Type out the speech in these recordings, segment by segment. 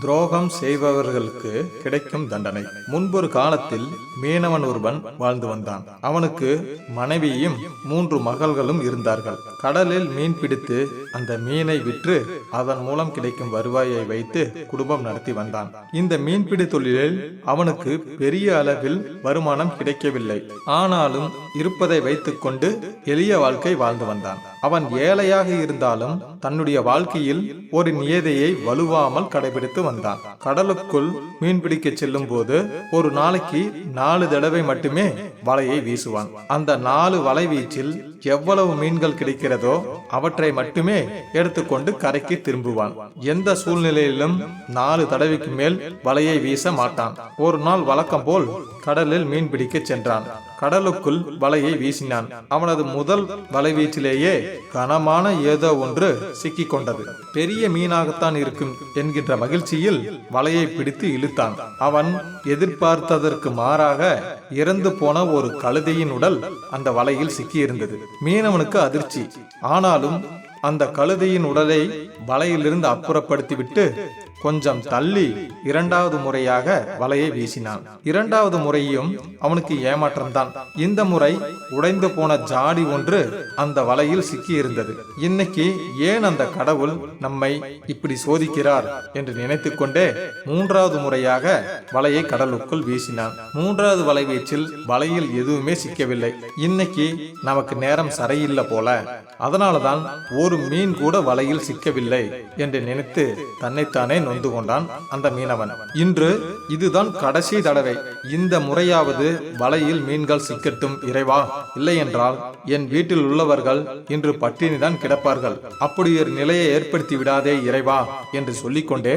துரோகம் செய்பவர்களுக்கு கிடைக்கும் தண்டனை. முன்பொரு காலத்தில் மீனவன் ஒருவன் வாழ்ந்து வந்தான். அவனுக்கு மனைவியும் மூன்று மகள்களும் இருந்தார்கள். கடலில் மீன் பிடித்து அந்த மீனை விற்று அதன் மூலம் கிடைக்கும் வருவாயை வைத்து குடும்பம் நடத்தி வந்தான். இந்த மீன்பிடி தொழிலில் அவனுக்கு பெரிய அளவில் வருமானம் கிடைக்கவில்லை. ஆனாலும் இருப்பதை வைத்துக்கொண்டு எளிய வாழ்க்கை வாழ்ந்து வந்தான். அவன் ஏழையாக இருந்தாலும் தன்னுடைய வாழ்க்கையில் ஒரு நியதியை வலுவாமல் கடைபிடித்து வந்தான். கடலுக்குள் மீன்பிடிக்க செல்லும் போது ஒரு நாளைக்கு நாலு தடவை மட்டுமே வலையை வீசுவான். அந்த நாலு வலை வீச்சில் எவ்வளவு மீன்கள் கிடைக்கிறதோ அவற்றை மட்டுமே எடுத்துக்கொண்டு கரைக்கு திரும்புவான். எந்த சூழ்நிலையிலும் நாலு தடவைக்கு மேல் வலையை வீச மாட்டான். ஒரு நாள் வழக்கம் போல் கடலில் மீன் பிடிக்க சென்றான். கடலுக்குள் வலையை வீசினான். அவனது முதல் வலைவீச்சிலேயே கனமான ஏதோ ஒன்று சிக்கிக் கொண்டது. பெரிய மீனாகத்தான் இருக்கும் என்கின்ற மகிழ்ச்சியில் வலையை பிடித்து இழுத்தான். அவன் எதிர்பார்த்ததற்கு மாறாக இறந்து போன ஒரு கழுதையின் உடல் அந்த வலையில் சிக்கியிருந்தது. மீனவனுக்கு அதிர்ச்சி. ஆனாலும் அந்த கழுதையின் உடலை வலையிலிருந்து அப்புறப்படுத்திவிட்டு கொஞ்சம் தள்ளி இரண்டாவது முறையாக வலையை வீசினான். இரண்டாவது முறையும் அவனுக்கு ஏமாற்றம்தான். இந்த முறை உடைந்து போன ஜாடி ஒன்று அந்த வலையில் சிக்கி இருந்தது இன்னைக்கு ஏன் அந்த கடவுள் நம்மை இப்படி சோதிக்கிறார் என்று நினைத்துக் கொண்டே மூன்றாவது முறையாக வலையை கடலுக்குள் வீசினான். மூன்றாவது வலை வீச்சில் வலையில் எதுவுமே சிக்கவில்லை. இன்னைக்கு நமக்கு நேரம் சரியில்லை போல. அதனாலதான் ஒரு மீன் கூட வலையில் சிக்கவில்லை என்று நினைத்து தன்னைத்தானே நொந்து கொண்டான் அந்த மீனவன். இன்று இதுதான் கடைசி தடவை. இந்த முறையாவது வலையில் மீன்கள் சிக்கட்டும் இறைவா? இல்லை என்றால் என் வீட்டில் உள்ளவர்கள் இன்று பட்டினிதான் கிடப்பார்கள். அப்படி ஒரு நிலையை ஏற்படுத்தி விடாதே இறைவா என்று சொல்லிக்கொண்டே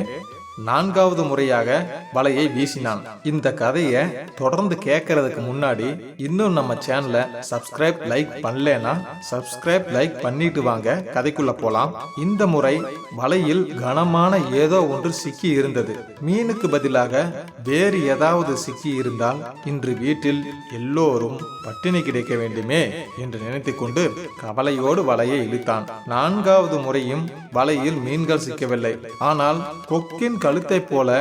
நான்காவது முறையாக வலையை வீசினான். இந்த கதையை தொடர்ந்து கேட்கறதுக்கு முன்னாடி இன்னும் நம்ம சேனலை சப்ஸ்கிரைப் லைக் பண்ணலனா சப்ஸ்கிரைப் லைக் பண்ணிட்டு வாங்க. கதைக்குள்ள போலாம். இந்த முறை வலையில் கனமான ஏதோ ஒன்று சிக்கி இருந்தது. மீனுக்கு பதிலாக வேறு ஏதாவது சிக்கி இருந்தால் இன்று வீட்டில் எல்லோரும் பட்டினி கிடைக்க வேண்டுமே என்று நினைத்து கொண்டு கவலையோடு வலையை இழுத்தான். நான்காவது முறையும் வலையில் மீன்கள் சிக்கவில்லை. ஆனால் கொக்கின் கழுத்தைப் போல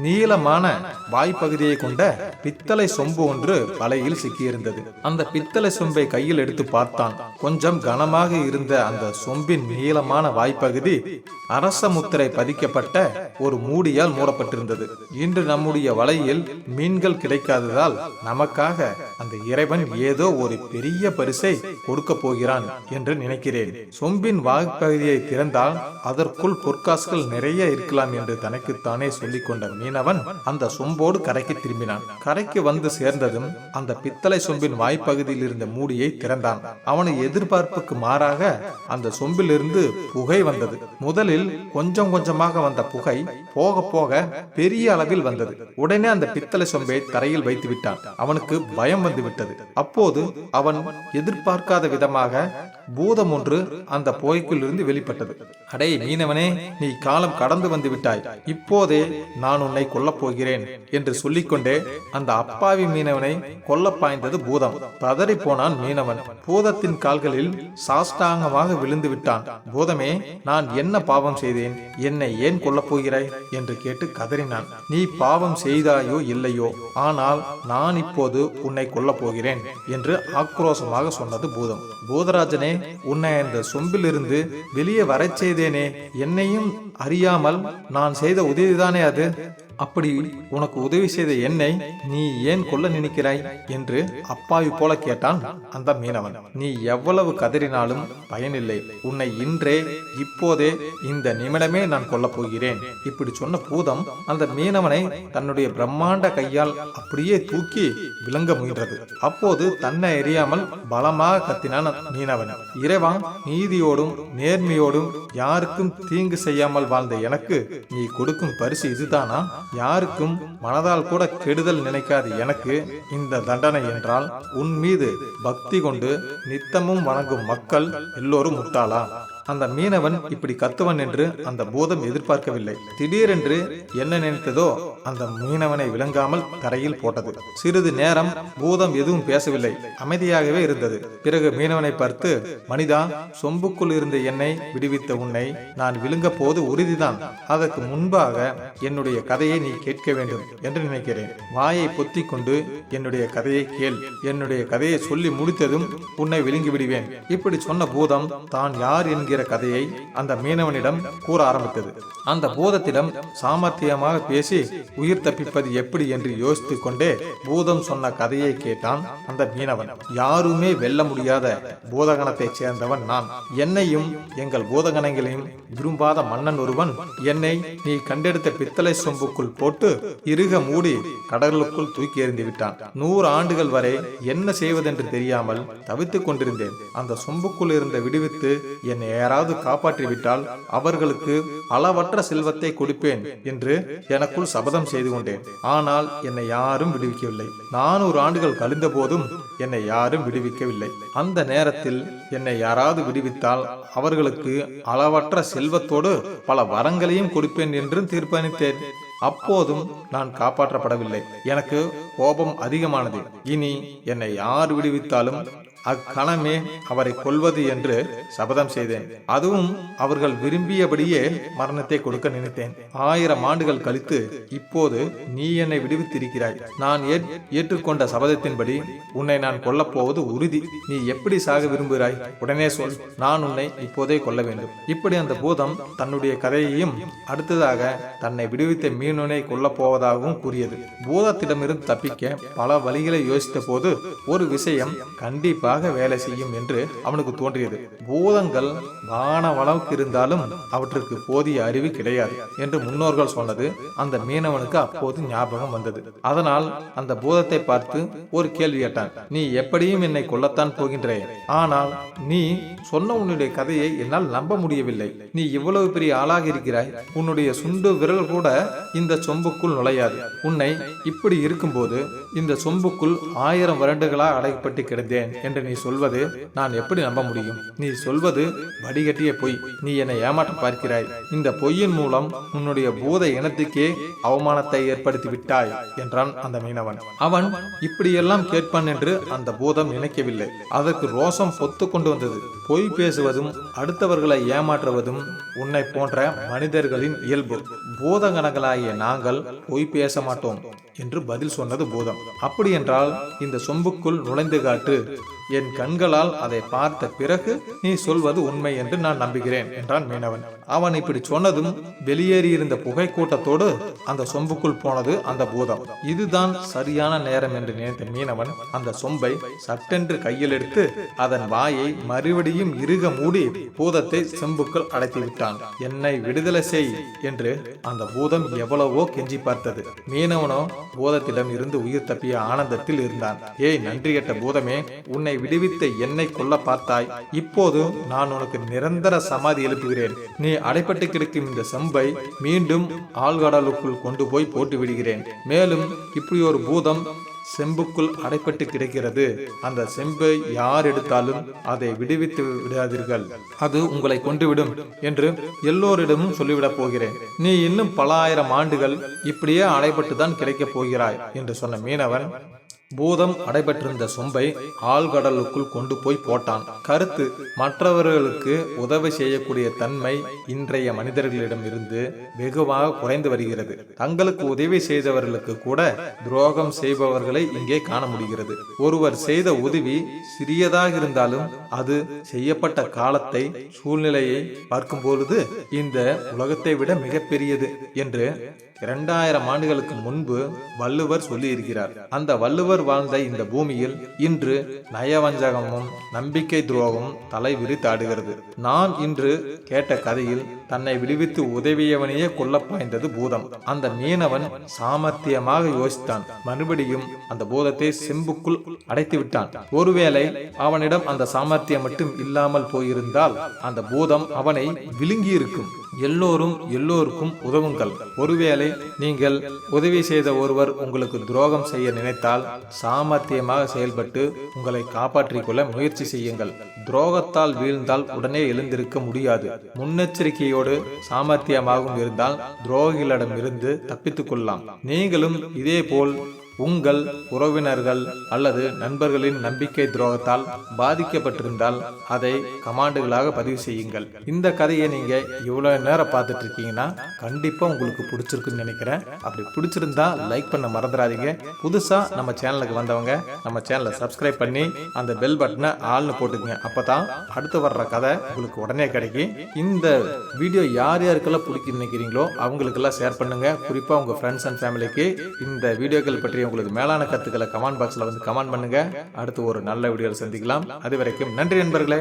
நீளமான வாய்ப்பகுதியை கொண்ட பித்தளை சொம்பு ஒன்று வலையில் சிக்கியிருந்தது. அந்த பித்தளை சொம்பை கையில் எடுத்து பார்த்தான். கொஞ்சம் கனமாக இருந்த அந்த சொம்பின் நீளமான வாய்ப்பகுதி அரச முத்திரை பதிக்கப்பட்ட ஒரு மூடியால் மூடப்பட்டிருந்தது. இன்று நம்முடைய வலையில் மீன்கள் கிடைக்காததால் நமக்காக அந்த இறைவன் ஏதோ ஒரு பெரிய பரிசை கொடுக்க போகிறான் என்று நினைக்கிறேன். சொம்பின் வாய்ப்பகுதியை திறந்தால் அதற்குள் பொற்காசுகள் நிறைய இருக்கலாம் என்று தனக்குத்தானே சொல்லிக் கொண்ட மீனவன் அந்த சொம்போடு கரைக்கு திரும்பினான். கரைக்கு வந்து சேர்ந்ததும் அந்த பித்தளை சொம்பின் வாய்ப்பகுதியில் இருந்த மூடியை திறந்தான். அவனை எதிர்பார்ப்புக்கு மாறாக அந்த சொம்பிலிருந்து புகை வந்தது. முதலில் கொஞ்சம் கொஞ்சமாக வந்த புகை போக போக பெரிய அளவில் வந்தது. உடனே அந்த பித்தளை சொம்பை தரையில் வைத்து விட்டான். அவனுக்கு பயம் வந்து விட்டது. அப்போது அவன் எதிர்பார்க்காத விதமாக பூதம் ஒன்று அந்த போய்க்குள் இருந்து வெளிப்பட்டது. அடே மீனவனே நீ காலம் கடந்து வந்து விட்டாய். இப்போதே நான் உன்னை கொல்லப் போகிறேன் என்று சொல்லிக்கொண்டே அந்த அப்பாவி மீனவனை கொல்ல பாய்ந்தது பூதம். பதறி போனான் மீனவன். பூதத்தின் கால்களில் சாஷ்டாங்கமாக விழுந்து விட்டான். பூதமே நான் என்ன பாவம் செய்தேன்? என்னை ஏன் கொல்லப் போகிறாய்? என்று கேட்டு கதறினான். நீ பாவம் செய்தாயோ இல்லையோ? ஆனால் நான் இப்போது உன்னை கொல்லப் போகிறேன் என்று ஆக்ரோஷமாக சொன்னது பூதம். பூதராஜனே உன்னை அந்த சொம்பிலிருந்து வெளியே வரச் செய்தேனே. என்னையும் அறியாமல் நான் செய்த உதவிதானே அது? அப்படி உனக்கு உதவி செய்த என்னை நீ ஏன் கொல்ல நினைக்கிறாய்? என்று அப்பாவி போல கேட்டான் அந்த மீனவன். நீ எவ்வளவு கதறினாலும் பயனில்லை. உன்னை இன்றே இப்போதே இந்த நிமிடமே நான் கொல்லப் போகிறேன். இப்படி சொன்ன பூதம் அந்த மீனவனை தன்னுடைய பிரம்மாண்ட கையால் அப்படியே தூக்கி விளங்க முயன்றது. அப்போது தன்னை அறியாமல் பலமாக கத்தினான் மீனவன். இறைவா நீதியோடும் நேர்மையோடும் யாருக்கும் தீங்கு செய்யாமல் வாழ்ந்த எனக்கு நீ கொடுக்கும் பரிசு இதுதானா? யாருக்கும் மனதால் கூட கெடுதல் நினைக்காது. எனக்கு இந்த தண்டனை என்றால் உன் மீது பக்தி கொண்டு நித்தமும் வணங்கும் மக்கள் எல்லோரும் முட்டாளா? அந்த மீனவன் இப்படி கத்துவன் என்று அந்த பூதம் எதிர்பார்க்கவில்லை. திடீரென்று என்ன நினைத்ததோ அந்த மீனவனை விளங்காமல் கரையில் போட்டது. சிறிது நேரம் பூதம் எதுவும் பேசவில்லை. அமைதியாகவே இருந்தது. பிறகு மீனவனை பார்த்து மனிதா சொம்புக்குள் இருந்த என்னை விடுவித்த உன்னை நான் விழுங்க போது உறுதிதான். அதற்கு முன்பாக என்னுடைய கதையை நீ கேட்க வேண்டும் என்று நினைக்கிறேன். வாயை பொத்திக் கொண்டு என்னுடைய கதையை கேள். என்னுடைய கதையை சொல்லி முடித்ததும் உன்னை விழுங்கி விடுவேன். இப்படி சொன்ன பூதம் தான் யார் என்கிற கதையை அந்த மீனவனிடம் கூற ஆரம்பித்தது. அந்த பூதத்திடம் சாமர்த்தியமாக பேசி உயிர் தப்பிப்பது எப்படி என்று யோசித்துக் கொண்டே பூதம் சொன்ன கதையை கேட்டான் அந்த மீனவன். யாருமே வெல்ல முடியாத பூதகணத்தைச் சேர்ந்தவன் நான். என்னையும் எங்கள் பூதகணங்களையும் விரும்பாத மன்னன் ஒருவன் என்னை நீ கண்டெடுத்த பித்தளை சொம்புக்குள் போட்டு இறுக மூடி கடலுக்குள் தூக்கி எறிந்து விட்டான். நூறு ஆண்டுகள் வரை என்ன செய்வதென்று தெரியாமல் தவித்துக் கொண்டிருந்தேன். அந்த சொம்புக்குள் இருந்த விடுவித்து என்னை யாராவது காப்பாற்றி விட்டால் அவர்களுக்கு அளவற்ற செல்வத்தை கொடுப்பேன் என்று எனக்குள் சபதம் செய்து கொண்டேன். ஆனால் என்னை யாரும் விடுவிக்கவில்லை. நானூறு ஆண்டுகள் கழிந்த போதும் என்னை யாரும் விடுவிக்கவில்லை. அந்த நேரத்தில் என்னை யாராவது விடுவித்தால் அவர்களுக்கு அளவற்ற செல்வத்தோடு பல வரங்களையும் கொடுப்பேன் என்றும் தீர்ப்பளித்தேன். அப்போதும் நான் காப்பாற்றப்படவில்லை. எனக்கு கோபம் அதிகமானது. இனி என்னை யார் விடுவித்தாலும் அக்கணமே அவரை கொல்வது என்று சபதம் செய்தேன். அதுவும் அவர்கள் விரும்பியபடியே மரணத்தை கொடுக்க நினைத்தேன். ஆயிரம் ஆண்டுகள் கழித்து இப்போது நீ என்னை விடுவித்திருக்கிறாய். நான் ஏற்- ஏற்றுக்கொண்ட சபதத்தின்படி உன்னை நான் கொல்லப் போவது உறுதி. நீ எப்படி சாக விரும்புகிறாய்? உடனே சொல் நான் உன்னை இப்போதே கொல்ல வேண்டும். இப்படி அந்த பூதம் தன்னுடைய கதையையும் அடுத்ததாக தன்னை விடுவித்த மீனுனை கொல்லப் போவதாகவும் கூறியது. பூதத்திடமிருந்து தப்பிக்க பல வழிகளை யோசித்த போது ஒரு விஷயம் கண்டிப்பாக வேலை செய்யும் என்று அவனுக்கு தோன்றியது. பூதங்கள் வானவளவுக்கு இருந்தாலும் அவற்றுக்கு போதிய அறிவு கிடையாது என்று முன்னோர்கள் சொன்னது அந்த மீனவனுக்கு அப்போது ஞாபகம் வந்தது. அதனால் அந்த பூதத்தை பார்த்து ஒரு கேள்வி கேட்டான். நீ எப்படியும் என்னை கொல்லத்தான் போகின்றே. ஆனால் நீ சொன்ன உன்னுடைய கதையை என்னால் நம்ப முடியவில்லை. நீ இவ்வளவு பெரிய ஆளாக இருக்கிறாய். உன்னுடைய சுண்டு விரல் கூட இந்த சொம்புக்குள் நுழையாது. உன்னை இப்படி இருக்கும்போது இந்த சொம்புக்குள் ஆயிரம் வருடங்களாக அடைப்பட்டு கிடந்தேன் என்று நீ சொல்வது நான் எப்படி நம்ப முடியும்? நீ சொல்வது வடிகட்டிய பொய். நீ என்னை ஏமாற்ற பார்க்கிறாய். இந்த பொய்யின் மூலம் உன்னுடைய பூத இனத்துக்கே அவமானத்தை ஏற்படுத்தி விட்டாய் என்றான் அந்த மீனவன். அவன் இப்படியெல்லாம் கேட்பான் என்று அந்த பூதம் நினைக்கவில்லை. அதற்கு ரோசம் பொத்து கொண்டு வந்தது. பொய் பேசுவதும் அடுத்தவர்களை ஏமாற்றுவதும் உன்னை போன்ற மனிதர்களின் இயல்பு. பூதகணங்களாகிய நாங்கள் பொய் பேச மாட்டோம் என்று பதில் சொன்னது பூதம். அப்படி என்றால் இந்த சொம்புக்குள் நுழைந்து காட்டு என் கண்களால் அதை பார்த்த பிறகு நீ சொல்வது உண்மை என்று நான் நம்புகிறேன் என்றான் மீனவன். அவன் இப்படி சொன்னதும் வெளியேறியிருந்த புகை கூட்டத்தோடு அந்த சொம்புக்குள் போனது அந்த பூதம். இதுதான் சரியான நேரம் என்று நினைத்த மீனவன் அந்த சொம்பை சட்டென்று கையில் எடுத்து அதன் வாயை மறுபடியும் இறுக மூடி பூதத்தை செம்புக்குள் அடைத்து விட்டான் என்னை விடுதலை செய் என்று அந்த பூதம் எவ்வளவோ கெஞ்சி பார்த்தது. மீனவனோ பூதத்திடம் இருந்து உயிர் தப்பிய ஆனந்தத்தில் இருந்தான். ஏய் நன்றி கெட்ட பூதமே உன்னை விடுவித்த என்னை கொல்ல பார்த்தாய். இப்போது நான் உனக்கு நிரந்தர சமாதி எழுப்புகிறேன். நீ அடைப்பட்டு கிடக்கும் இந்த செம்பை மீண்டும் ஆழ்கடலுக்குள் கொண்டு போய் போட்டு விடுகிறேன். மேலும் இப்படி ஒரு பூதம் செம்புக்குள் அடைப்பட்டு கிடைக்கிறது. அந்த செம்பை யார் எடுத்தாலும் அதை விடுவித்து விடாதீர்கள். அது உங்களை கொண்டுவிடும் என்று எல்லோரிடமும் சொல்லிவிடப் போகிறேன். நீ இன்னும் பல ஆயிரம் ஆண்டுகள் இப்படியே அடைப்பட்டு தான் கிடைக்கப் போகிறாய் என்று சொன்ன மீனவன் பூதம் அடைபெற்றிருந்த சொம்பை ஆழ்கடலுக்குள் கொண்டு போய் போட்டான். கருத்து மற்றவர்களுக்கு உதவி செய்யக்கூடிய தன்மை இன்றைய மனிதர்களிடம் இருந்து வெகுவாக குறைந்து வருகிறது. தங்களுக்கு உதவி செய்தவர்களுக்கு கூட துரோகம் செய்பவர்களை இங்கே காண முடிகிறது. ஒருவர் செய்த உதவி சிறியதாக இருந்தாலும் அது செய்யப்பட்ட காலத்தை சூழ்நிலையை பார்க்கும் பொழுது இந்த உலகத்தை விட மிகப்பெரியது என்று இரண்டாயிரம் ஆண்டுகளுக்கு முன்பு வள்ளுவர் சொல்லியிருக்கிறார். அந்த வள்ளுவர் வாழ்ந்த இந்த பூமியில் இன்று நயவஞ்சகமும் நம்பிக்கை துரோகமும் தலை விரித்தாடுகிறது நாம் இன்று கேட்ட கதையில் தன்னை விடுவித்து உதவியவனையே கொல்ல பாய்ந்தது பூதம். அந்த மீனவன் சாமர்த்தியமாக யோசித்தான். மறுபடியும் அந்த பூதத்தை செம்புக்குள் அடைத்து விட்டான். ஒருவேளை அவனிடம் அந்த சாமர்த்தியம் மட்டும் இல்லாமல் போயிருந்தால் அந்த பூதம் அவனை விழுங்கி இருக்கும் எல்லோரும் எல்லோருக்கும் உதவுங்கள். ஒருவேளை நீங்கள் உதவி செய்த ஒருவர் உங்களுக்கு துரோகம் செய்ய நினைத்தால் சாமர்த்தியமாக செயல்பட்டு உங்களை காப்பாற்றிக் கொள்ள முயற்சி செய்யுங்கள். துரோகத்தால் வீழ்ந்தால் உடனே எழுந்திருக்க முடியாது. முன்னெச்சரிக்கையோடு சாமர்த்தியமாகவும் இருந்தால் துரோகிகளிடமிருந்து தப்பித்துக் கொள்ளலாம். நீங்களும் இதேபோல் உங்கள் உறவினர்கள் அல்லது நண்பர்களின் நம்பிக்கை துரோகத்தால் பாதிக்கப்பட்டிருந்தால் அதை கமாண்டுகளாக பதிவு செய்யுங்கள். இந்த கதையை நீங்க இவ்வளவு நேரம் பார்த்துட்டு இருக்கீங்கன்னா கண்டிப்பா உங்களுக்கு பிடிச்சிருக்குன்னு நினைக்கிறேன். அப்படி பிடிச்சிருந்தா லைக் பண்ண மறந்துடாதீங்க. புதுசா நம்ம சேனலுக்கு வந்தவங்க நம்ம சேனலை சப்ஸ்கிரைப் பண்ணி அந்த பெல் பட்டனை ஆள்னு போட்டுக்கங்க. அப்பதான் அடுத்து வர்ற கதை உங்களுக்கு உடனே கிடைக்கும். இந்த வீடியோ யார் யாருக்கெல்லாம் பிடிக்கும் நினைக்கிறீங்களோ அவங்களுக்கெல்லாம் ஷேர் பண்ணுங்க. குறிப்பா உங்க ஃப்ரெண்ட்ஸ் அண்ட் ஃபேமிலிக்கு இந்த வீடியோக்கள் பற்றி உங்களுக்கு மேலான கருத்துக்களை கமெண்ட் பாக்ஸில் வந்து கமெண்ட் பண்ணுங்க. அடுத்து ஒரு நல்ல வீடியோவில் சந்திக்கலாம். அது வரைக்கும் நன்றி நண்பர்களே.